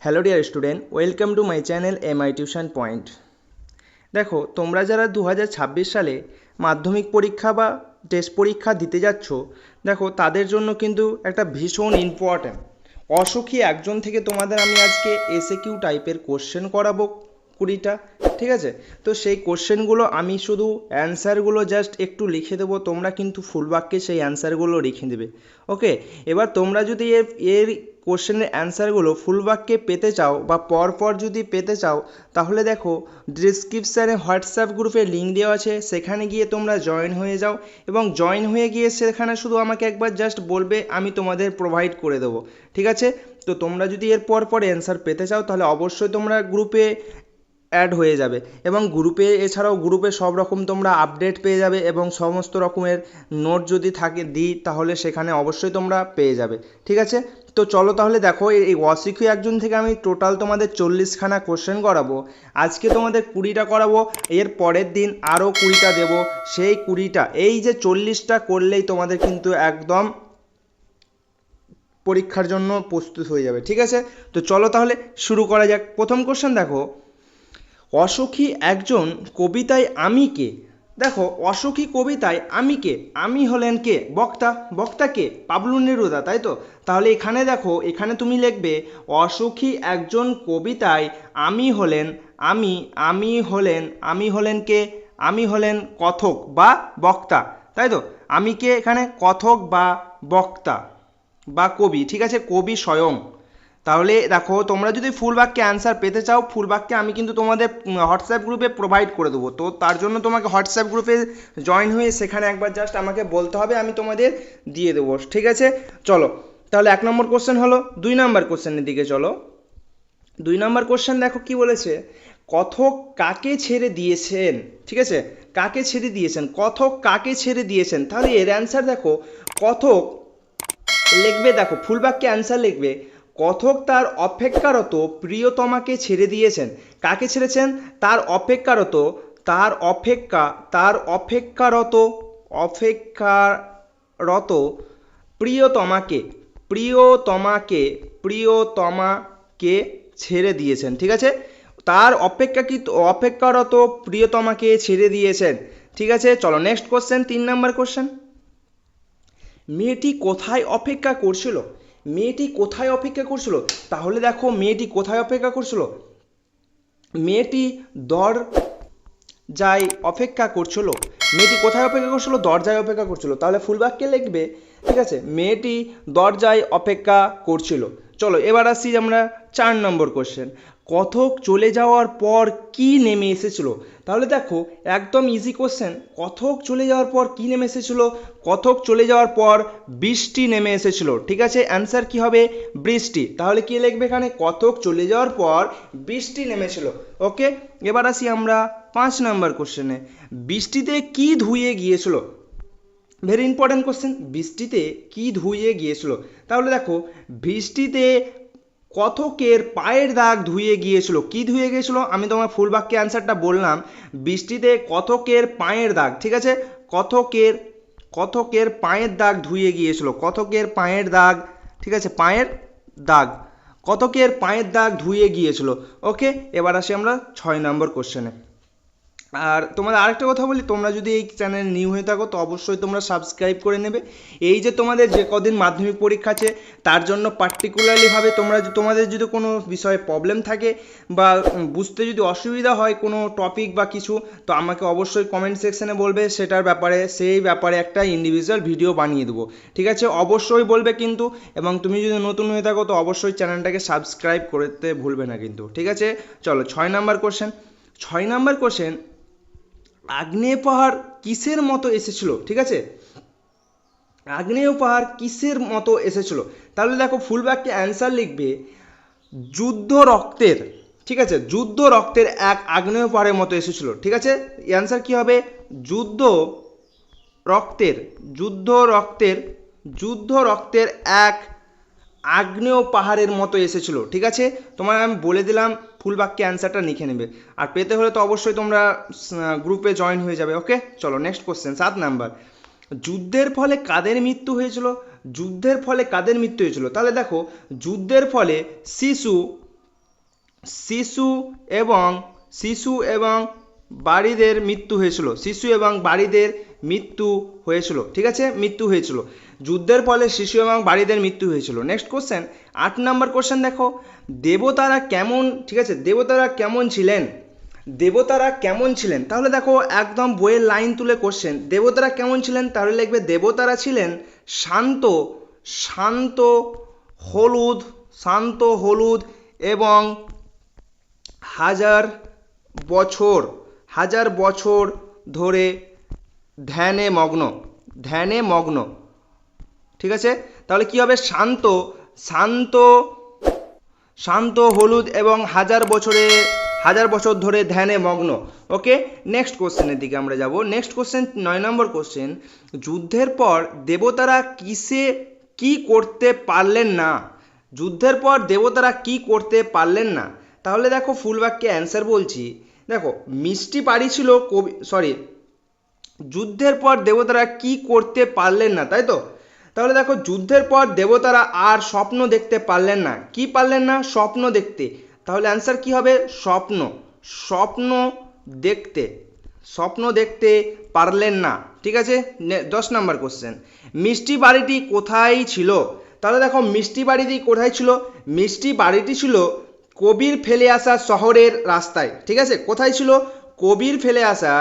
Hello dear student welcome to my channel M I tuition point দেখো, তোমরা যারা দু হাজার ছাব্বিশ সালে মাধ্যমিক পরীক্ষা বা টেস্ট পরীক্ষা দিতে যাচ্ছ, দেখো, তাদের জন্য কিন্তু একটা ভীষণ ইম্পর্ট্যান্ট অসুখী একজন থেকে তোমাদের আমি আজকে এসে কিউ টাইপের কোশ্চেন করাবো কুড়িটা, ঠিক আছে? তো সেই কোশ্চেনগুলো আমি শুধু অ্যান্সারগুলো জাস্ট একটু লিখে দেবো, তোমরা কিন্তু ফুল বাক্যে সেই অ্যান্সারগুলো লিখে দেবে ওকে এবার তোমরা যদি এর এর কোশ্চেনের অ্যান্সারগুলো ফুল বাক্যে পেতে চাও বা পর পর যদি পেতে চাও, তাহলে দেখো ডিসক্রিপশানে হোয়াটসঅ্যাপ গ্রুপে লিঙ্ক দেওয়া আছে, সেখানে গিয়ে তোমরা জয়েন হয়ে যাও এবং জয়েন হয়ে গিয়ে সেখানে শুধু আমাকে একবার জাস্ট বলবে, আমি তোমাদের প্রোভাইড করে দেবো। ঠিক আছে? তো তোমরা যদি এর পর পর অ্যান্সার পেতে চাও, তাহলে অবশ্যই তোমরা গ্রুপে অ্যাড হয়ে যাবে এবং গ্রুপে এছাড়াও গ্রুপে সব রকম তোমরা আপডেট পেয়ে যাবে এবং সমস্ত রকমের নোট যদি থাকে, দিই, তাহলে সেখানে অবশ্যই তোমরা পেয়ে যাবে। ঠিক আছে? তো চলো তাহলে দেখো, এই অশিক্ষিত একজন থেকে আমি টোটাল তোমাদের চল্লিশখানা কোশ্চেন করাবো। আজকে তোমাদের কুড়িটা করাবো, এর পরের দিন আরও কুড়িটা দেবো। সেই কুড়িটা, এই যে চল্লিশটা করলেই তোমাদের কিন্তু একদম পরীক্ষার জন্য প্রস্তুত হয়ে যাবে, ঠিক আছে? তো চলো তাহলে শুরু করা যাক। প্রথম কোশ্চেন দেখো, অসুখী একজন কবিতায় আমি কে? দেখো অসুখী কবিতায় আমি কে? আমি হলেন কে? বক্তা। বক্তা কে? পাবলু নেরুদা, তাই তো? তাহলে এখানে দেখো, এখানে তুমি লিখবে অসুখী একজন কবিতায় আমি হলেন, আমি আমি হলেন আমি হলেন কে? আমি হলেন কথক বা বক্তা, তাই তো? আমি কে এখানে? কথক বা বক্তা বা কবি, ঠিক আছে? কবি স্বয়ং। তাহলে দেখো, তোমরা যদি ফুল বাক্যে অ্যান্সার পেতে চাও ফুল বাক্যে আমি কিন্তু তোমাদের হোয়াটসঅ্যাপ গ্রুপে প্রোভাইড করে দেবো। তো তার জন্য তোমাকে হোয়াটসঅ্যাপ গ্রুপে জয়েন হয়ে সেখানে একবার জাস্ট আমাকে বলতে হবে, আমি তোমাদের দিয়ে দেবো। ঠিক আছে? চলো, তাহলে এক নম্বর কোশ্চেন হলো, দুই নম্বর কোশ্চেনের দিকে চলো। দুই নম্বর কোশ্চেন দেখো কি বলেছে? কথক কাকে ছেড়ে দিয়েছেন? ঠিক আছে? কাকে ছেড়ে দিয়েছেন? কথক কাকে ছেড়ে দিয়েছেন? তাহলে এর অ্যান্সার দেখো, কথক লিখবে, দেখো ফুল বাক্যে অ্যান্সার লিখবে কথক তার অপেক্ষারত প্রিয়তমাকে ছেড়ে দিয়েছেন। কাকে ছেড়েছেন? তার অপেক্ষারত, তার অপেক্ষা, তার অপেক্ষারত অপেক্ষারত প্রিয়তমাকে প্রিয়তমাকে প্রিয়তমাকে ছেড়ে দিয়েছেন, ঠিক আছে? তার অপেক্ষাকৃত, অপেক্ষারত প্রিয়তমাকে ছেড়ে দিয়েছেন, ঠিক আছে? চলো নেক্সট কোশ্চেন তিন নম্বর কোশ্চেন মেয়েটি কোথায় অপেক্ষা করছিল? মেয়েটি কোথায় অপেক্ষা করছিল? তাহলে দেখো মেয়েটি কোথায় অপেক্ষা করছিল। মেয়েটি দর যায় অপেক্ষা করছিল। মেয়েটি কোথায় অপেক্ষা করছিল? দরজায় অপেক্ষা করছিল। তাহলে ফুল বাক্যে লিখবে? ঠিক আছে? মেয়েটি দরজায় অপেক্ষা করছিল। চলো এবার আসি আমরা চার নম্বর কোশ্চেন কথক চলে যাওয়ার পর কি নেমে এসেছিল? তাহলে দেখো, একদম ইজি কোশ্চেন কথক চলে যাওয়ার পর কি নেমে এসেছিল? কথক চলে যাওয়ার পর বৃষ্টি নেমে এসেছিল, ঠিক আছে? অ্যান্সার কি হবে? বৃষ্টি। তাহলে কি লিখবে এখানে? কথক চলে যাওয়ার পর বৃষ্টি নেমেছিল ওকে এবার আসি আমরা পাঁচ নাম্বার কোশ্চেনে বৃষ্টিতে কি ধুয়ে গিয়েছিল? ভেরি ইম্পর্ট্যান্ট কোশ্চেন বৃষ্টিতে কি ধুয়ে গিয়েছিল? তাহলে দেখো, বৃষ্টিতে কথকের পায়ের দাগ ধুয়ে গিয়েছিল। কি ধুয়ে গিয়েছিল? আমি তোমার ফুল বাক্যে অ্যান্সারটা বললাম। বৃষ্টিতে কথকের পায়ের দাগ, ঠিক আছে? কথকের কথকের পায়ের দাগ ধুয়ে গিয়েছিল। কথকের পায়ের দাগ, ঠিক আছে? পায়ের দাগ। কতকের পায়ের দাগ ধুয়ে গিয়েছিল। ওকে এবার আসি আমরা ছয় নম্বর কোশ্চেনে আর তোমাদের আরেকটা কথা বলি, তোমরা যদি এই চ্যানেল নিউ হয়ে থাকো, তো অবশ্যই তোমরা সাবস্ক্রাইব করে নেবে। এই যে তোমাদের যে কদিন মাধ্যমিক পরীক্ষা আছে, তার জন্য পার্টিকুলারলিভাবে তোমরা তোমাদের যদি কোনো বিষয়ে প্রবলেম থাকে বা বুঝতে যদি অসুবিধা হয় কোনো টপিক বা কিছু, তো আমাকে অবশ্যই কমেন্ট সেকশনে বলবে, সেটার ব্যাপারে, সেই ব্যাপারে একটা ইন্ডিভিজুয়াল ভিডিও বানিয়ে দেবো। ঠিক আছে? অবশ্যই বলবে কিন্তু, এবং তুমি যদি নতুন হয়ে থাকো, তো অবশ্যই চ্যানেলটাকে সাবস্ক্রাইব করতে ভুলবে না কিন্তু। ঠিক আছে? চলো, ছয় নাম্বার কোশ্চেন ছয় নাম্বার কোশ্চেন আগ্নেয় পাহাড় কিসের মতো এসেছিল? ঠিক আছে? আগ্নেয় পাহাড় কিসের মতো এসেছিল? তাহলে দেখো ফুল বাক্যে অ্যান্সার লিখবে যুদ্ধ রক্তের ঠিক আছে? যুদ্ধ রক্তের এক আগ্নেয় পাহাড়ের মতো এসেছিল, ঠিক আছে? অ্যান্সার কি হবে? যুদ্ধ রক্তের যুদ্ধ রক্তের যুদ্ধ রক্তের এক আগ্নেয় পাহাড়ের মতো এসেছিল, ঠিক আছে? তোমার আমি বলে দিলাম ফুল বাক্যে অ্যান্সারটা লিখে নেবে। আর পেতে হলে তো অবশ্যই তোমরা গ্রুপে জয়েন হয়ে যাবে ওকে চলো নেক্সট কোশ্চেন সাত নাম্বার। যুদ্ধের ফলে কাদের মৃত্যু হয়েছিল? যুদ্ধের ফলে কাদের মৃত্যু হয়েছিল? তাহলে দেখো, যুদ্ধের ফলে শিশু শিশু এবং শিশু এবং বাড়িদের মৃত্যু হয়েছিল। শিশু এবং বাড়িদের মৃত্যু হয়েছিল, ঠিক আছে? মৃত্যু হয়েছিল। যুদ্ধের ফলে শিশু এবং বাড়িদের মৃত্যু হয়েছিল। নেক্সট কোশ্চেন আট নম্বর কোশ্চেন দেখো। দেবতারা কেমন, ঠিক আছে? দেবতারা কেমন ছিলেন? দেবতারা কেমন ছিলেন? তাহলে দেখো, একদম বইয়ের লাইন তুলে কোশ্চেন দেবতারা কেমন ছিলেন? তাহলে লিখবে, দেবতারা ছিলেন শান্ত শান্ত হলুদ শান্ত হলুদ এবং হাজার বছর হাজার বছর ধরে ধ্যানে মগ্ন ধ্যানে মগ্ন। ঠিক আছে? তাহলে কি হবে? শান্ত শান্ত শান্ত হলুদ এবং হাজার বছরে, হাজার বছর ধরে ধ্যানে মগ্ন। ওকে নেক্সট কোশ্চেনের দিকে আমরা যাব। নেক্সট কোশ্চেন নয় নম্বর কোশ্চেন যুদ্ধের পর দেবতারা কিসে কি করতে পারলেন না? যুদ্ধের পর দেবতারা কি করতে পারলেন না? তাহলে দেখো ফুল বাক্যে অ্যান্সার বলছি। দেখো, মিষ্টি বাড়ি ছিল কবি সরি যুদ্ধের পর দেবতারা কি করতে পারলেন না, তাই তো? তাহলে দেখো যুদ্ধের পর দেবতারা আর স্বপ্ন দেখতে পারলেন না। কি পারলেন না? স্বপ্ন দেখতে। তাহলে অ্যান্সার কি হবে? স্বপ্ন। স্বপ্ন দেখতে। স্বপ্ন দেখতে পারলেন না। ঠিক আছে? দশ নম্বর কোশ্চেন মিষ্টি বাড়িটি কোথায় ছিল? তাহলে দেখো মিষ্টি বাড়িটি কোথায় ছিল? মিষ্টি বাড়িটি ছিল কবির ফেলে আসা শহরের রাস্তায়। ঠিক আছে? কোথায় ছিল? কবির ফেলে আসা,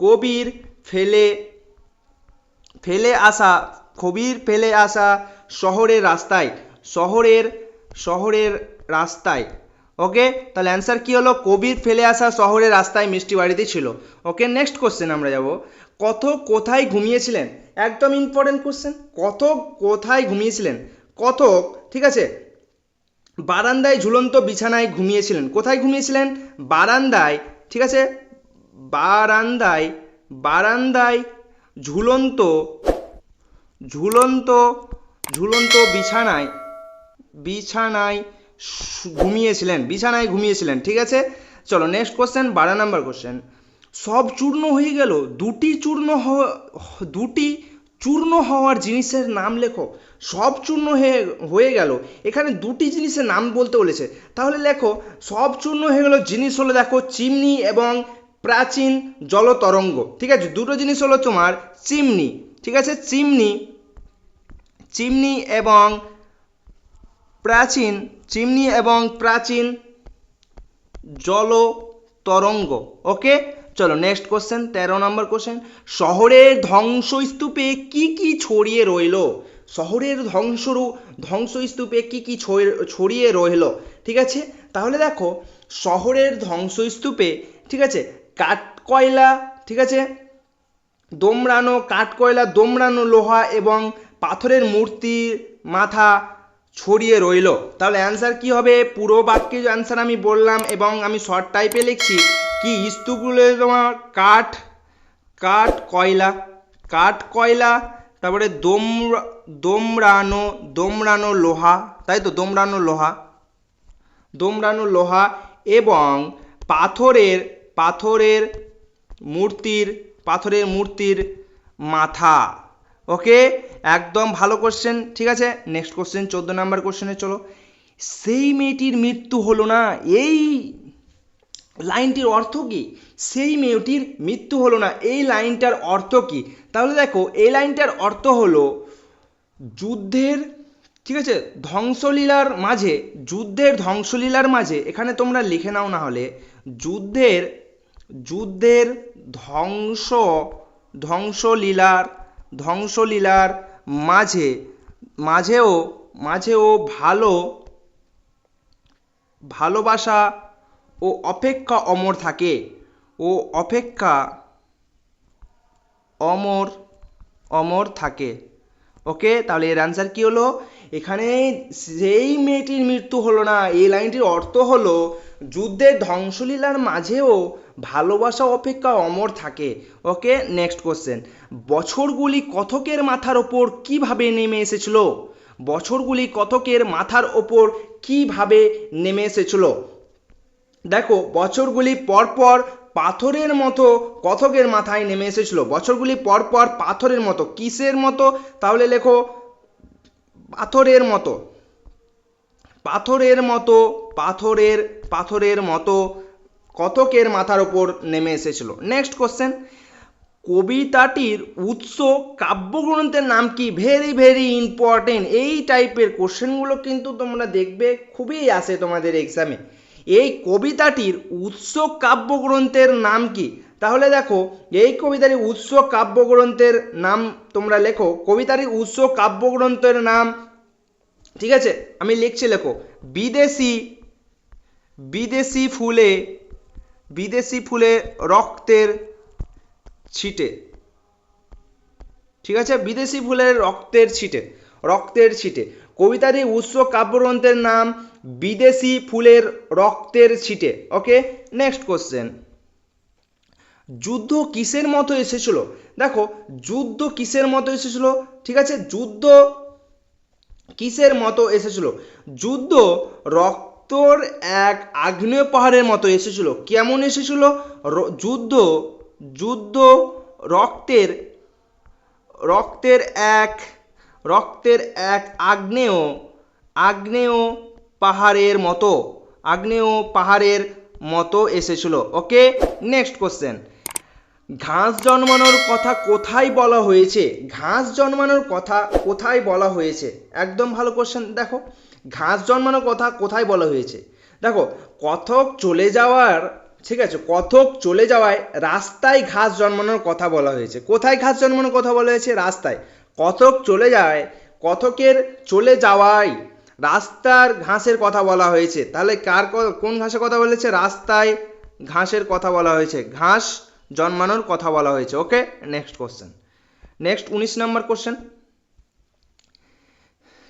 কবির ফেলে ফেলে আসা কবির ফেলে আসা শহরের রাস্তায়, শহরের শহরের রাস্তায়। ওকে? তাহলে অ্যান্সার কি হলো? কবির ফেলে আসা শহরের রাস্তায় মিষ্টি বাড়িতে ছিল। ওকে নেক্সট কোশ্চেন আমরা যাব। কত কোথায় ঘুমিয়েছিলেন? একদম ইম্পর্টেন্ট কোশ্চেন কত কোথায় ঘুমিয়েছিলেন? কতক, ঠিক আছে? বারান্দায় ঝুলন্ত বিছানায় ঘুমিয়েছিলেন। কোথায় ঘুমিয়েছিলেন? বারান্দায়, ঠিক আছে? বারান্দায় বারান্দায় ঝুলন্ত ঝুলন্ত ঝুলন্ত বিছানায় বিছানায় ঘুমিয়েছিলেন বিছানায় ঘুমিয়েছিলেন, ঠিক আছে? চলো নেক্সট কোশ্চেন বারো নাম্বার কোশ্চেন সব চূর্ণ হয়ে গেল, দুটি চূর্ণ হওয়া, দুটি চূর্ণ হওয়ার জিনিসের নাম লেখো। সব চূর্ণ হয়ে হয়ে গেল। এখানে দুটি জিনিসের নাম বলতে বলেছে। তাহলে লেখো, সব চূর্ণ হয়ে গেল জিনিস হলো দেখো চিমনি এবং প্রাচীন জলতরঙ্গ। ঠিক আছে? দুটো জিনিস হলো তোমার চিমনি। ঠিক আছে? চিমনি চিমনি এবং প্রাচীন, চিমনি এবং প্রাচীন জল তরঙ্গ। ওকে? চলো নেক্সট কোশ্চেন তেরো নম্বর কোশ্চেন শহরের ধ্বংসস্তূপে কি কি ছড়িয়ে রইল? শহরের ধ্বংসরু, ধ্বংসস্তূপে কি কি ছড়ি- ছড়িয়ে রইল? ঠিক আছে? তাহলে দেখো, শহরের ধ্বংসস্তূপে, ঠিক আছে কাঠ কয়লা ঠিক আছে দোমড়ানো কাঠকয়লা, দোমড়ানো লোহা এবং পাথরের মূর্তির মাথা ছড়িয়ে রইল। তাহলে অ্যান্সার কি হবে? পুরো বাক্যে অ্যান্সার আমি বললাম এবং আমি শর্ট টাইপে লিখছি, কি স্তূপগুলো তোমার কাঠ কাঠ কয়লা কাঠ কয়লা তারপরে দোমরা দোমড়ানো দোমড়ানো লোহা, তাই তো? দোমড়ানো লোহা দোমড়ানো লোহা এবং পাথরের পাথরের মূর্তির পাথরের মূর্তির মাথা। ওকে? একদম ভালো কোশ্চেন ঠিক আছে? নেক্সট কোশ্চেন চোদ্দ নাম্বার কোশ্চেনে চলো। সেই মেয়েটির মৃত্যু হলো না, এই লাইনটির অর্থ কি? সেই মেয়েটির মৃত্যু হলো না, এই লাইনটার অর্থ কি? তাহলে দেখো, এই লাইনটার অর্থ হলো যুদ্ধের, ঠিক আছে? ধ্বংসলীলার মাঝে, যুদ্ধের ধ্বংসলীলার মাঝে, এখানে তোমরা লিখে নাও না হলে, যুদ্ধের যুদ্ধের ধ্বংস, ধ্বংসলীলার ধ্বংসলীলার মাঝে, মাঝেও মাঝেও ভালো, ভালোবাসা ও অপেক্ষা অমর থাকে। ও অপেক্ষা অমর অমর থাকে। ওকে তাহলে এর অ্যান্সার কি হলো? এখানে সেই মেয়েটির মৃত্যু হলো না, এই লাইনটির অর্থ হলো যুদ্ধের ধ্বংসলীলার মাঝেও ভালোবাসা, অপেক্ষা, অমর থাকে। ওকে নেক্সট কোশ্চেন বছরগুলি কথকের মাথার ওপর কীভাবে নেমে এসেছিল? বছরগুলি কথকের মাথার ওপর কীভাবে নেমে এসেছিল? দেখো, বছরগুলি পরপর পাথরের মতো কথকের মাথায় নেমে এসেছিল। বছরগুলি পরপর পাথরের মতো। কিসের মতো? তাহলে লেখো, পাথরের মতো। পাথরের মতো, পাথরের পাথরের মতো কতকের মাথার ওপর নেমে এসেছিল। নেক্সট কোশ্চেন কবিতাটির উৎস কাব্যগ্রন্থের নাম কি? ভেরি ভেরি ইম্পর্টেন্ট এই টাইপের কোশ্চেনগুলো কিন্তু তোমরা দেখবে, খুবই আসে তোমাদের এক্সামে এই কবিতাটির উৎস কাব্যগ্রন্থের নাম কি? তাহলে দেখো, এই কবিতাটির উৎস কাব্যগ্রন্থের নাম তোমরা লেখো। কবিতাটির উৎস কাব্যগ্রন্থের নাম, ঠিক আছে? আমি লিখছি, লেখো। বিদেশি বিদেশি ফুলে বিদেশি ফুলে রক্তের ছিটে। ঠিক আছে? বিদেশি ফুলের রক্তের ছিটে রক্তের ছিটে। কবিতাটি উৎস কাব্যগ্রন্থের নাম বিদেশি ফুলের রক্তের ছিটে। ওকে নেক্সট কোশ্চেন যুদ্ধ কিসের মতো এসেছিল? দেখো, যুদ্ধ কিসের মতো এসেছিল? ঠিক আছে, যুদ্ধ কিসের মতো এসেছিল? যুদ্ধ রক্তর এক আগ্নেয় পাহাড়ের মতো এসেছিল। কেমন এসেছিল? যুদ্ধ যুদ্ধ রক্তের রক্তের এক রক্তের এক আগ্নেয় আগ্নেয় পাহাড়ের মতো, আগ্নেয় পাহাড়ের মতো এসেছিল। ওকে নেক্সট কোশ্চেন ঘাস জন্মানোর কথা কোথায় বলা হয়েছে? ঘাস জন্মানোর কথা কোথায় বলা হয়েছে? একদম ভালো কোশ্চেন দেখো। ঘাস জন্মানোর কথা কোথায় বলা হয়েছে? দেখো কথক চলে যাওয়ার, ঠিক আছে কথক চলে যাওয়ায় রাস্তায় ঘাস জন্মানোর কথা বলা হয়েছে। কোথায় ঘাস জন্মানোর কথা বলা হয়েছে? রাস্তায়। কথক চলে যায় কথকের চলে যাওয়ায় রাস্তার ঘাসের কথা বলা হয়েছে। তাহলে কার কোন ঘাসের কথা বলেছে? রাস্তায় ঘাসের কথা বলা হয়েছে। ঘাস জন্মানোর কথা বলা হয়েছে। ওকে নেক্সট কোশ্চেন নেক্সট উনিশ নম্বর কোশ্চেন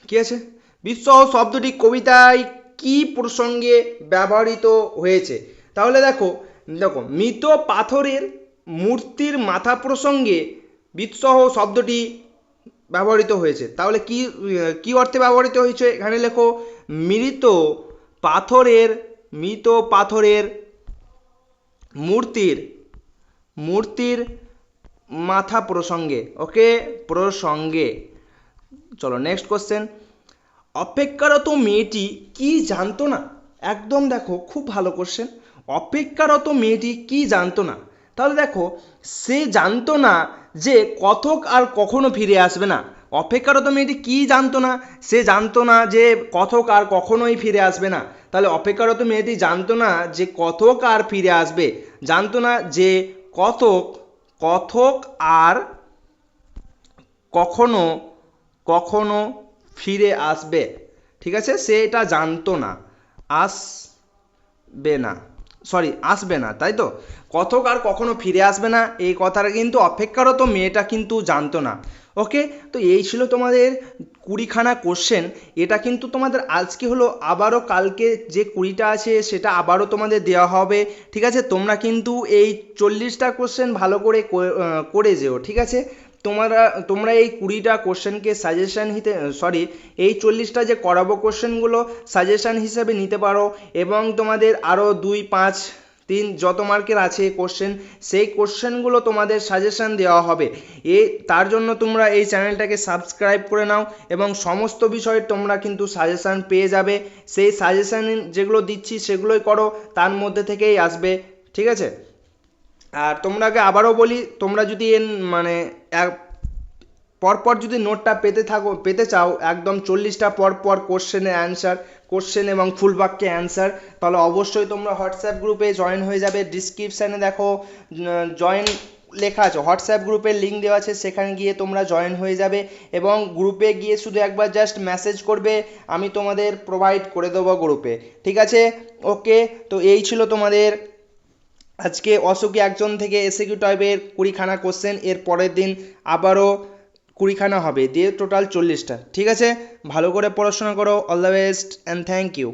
কি আছে? বিশ্ব শব্দটি কবিতায় কি প্রসঙ্গে ব্যবহৃত হয়েছে? তাহলে দেখো দেখো, মৃত পাথরের মূর্তির মাথা প্রসঙ্গে বিৎসহ শব্দটি ব্যবহৃত হয়েছে। তাহলে কি কি অর্থে ব্যবহৃত হয়েছে? এখানে লেখো, মৃত পাথরের মৃত পাথরের মূর্তির মূর্তির মাথা প্রসঙ্গে, ওকে? প্রসঙ্গে। চলো নেক্সট কোশ্চেন অপেক্ষারত মেয়েটি কি জানতো না? একদম দেখো, খুব ভালো কোশ্চেন অপেক্ষারত মেয়েটি কি জানতো না? তাহলে দেখো, সে জানতো না যে কথক আর কখনো ফিরে আসবে না। অপেক্ষারত মেয়েটি কি জানতো না? সে জানতো না যে কথক আর কখনোই ফিরে আসবে না। তাহলে অপেক্ষারত মেয়েটি জানতো না যে কথক আর ফিরে আসবে। জানতো না যে কথক কথক আর কখনো কখনো ফিরে আসবে। ঠিক আছে? সে এটা জানতো না, আসবে না। সরি, আসবে না, তাই তো? কথক আর কখনো ফিরে আসবে না, এই কথাটা কিন্তু অপেক্ষারত মেয়েটা কিন্তু জানতো না। ওকে? তো এই ছিল তোমাদের কুড়িখানা কোশ্চেন এটা কিন্তু তোমাদের আজকে হলো, আবারও কালকে যে কুড়িটা আছে, সেটা আবারও তোমাদের দেওয়া হবে, ঠিক আছে? তোমরা কিন্তু এই চল্লিশটা কোশ্চেন ভালো করে করে যেও, ঠিক আছে? তোমরা তোমরা এই কুড়িটা কোশ্চেনকে সাজেশন হিতে সরি এই চল্লিশটা যে করাবো কোশ্চেনগুলো সাজেশন হিসেবে নিতে পারো এবং তোমাদের আরও দুই, পাঁচ, তিন যত মার্কের আছে কোশ্চেন, সেই কোশ্চেনগুলো তোমাদের সাজেশন দেওয়া হবে। এ, তার জন্য তোমরা এই চ্যানেলটাকে সাবস্ক্রাইব করে নাও এবং সমস্ত বিষয়ে তোমরা কিন্তু সাজেশন পেয়ে যাবে। সেই সাজেশন যেগুলো দিচ্ছি সেগুলোই করো, তার মধ্যে থেকেই আসবে, ঠিক আছে? আর তোমরাকে আবারও বলি, তোমরা যদি এন মানে পরপর যদি নোটটা পেতে থাকো, পেতে চাও, একদম চল্লিশটা পরপর কোশ্চেনের অ্যান্সার কোশ্চেন এবং ফুল বাক্যে অ্যান্সার তাহলে অবশ্যই তোমরা হোয়াটসঅ্যাপ গ্রুপে জয়েন হয়ে যাবে। ডিসক্রিপশানে দেখো জয়েন লেখা আছে হোয়াটসঅ্যাপ গ্রুপের লিঙ্ক দেওয়া আছে, সেখানে গিয়ে তোমরা জয়েন হয়ে যাবে এবং গ্রুপে গিয়ে শুধু একবার জাস্ট মেসেজ করবে, আমি তোমাদের প্রোভাইড করে দেবো গ্রুপে ঠিক আছে? ওকে তো এই ছিল তোমাদের আজকে অশোকী একজন থেকে এসিকিউ টাইপের কুড়িখানা কোশ্চেন এর পরের দিন আবারও কুড়িখানা হবে। দিয়ে টোটাল চল্লিশটা। ঠিক আছে? ভালো করে পড়াশোনা করো। All the best and thank you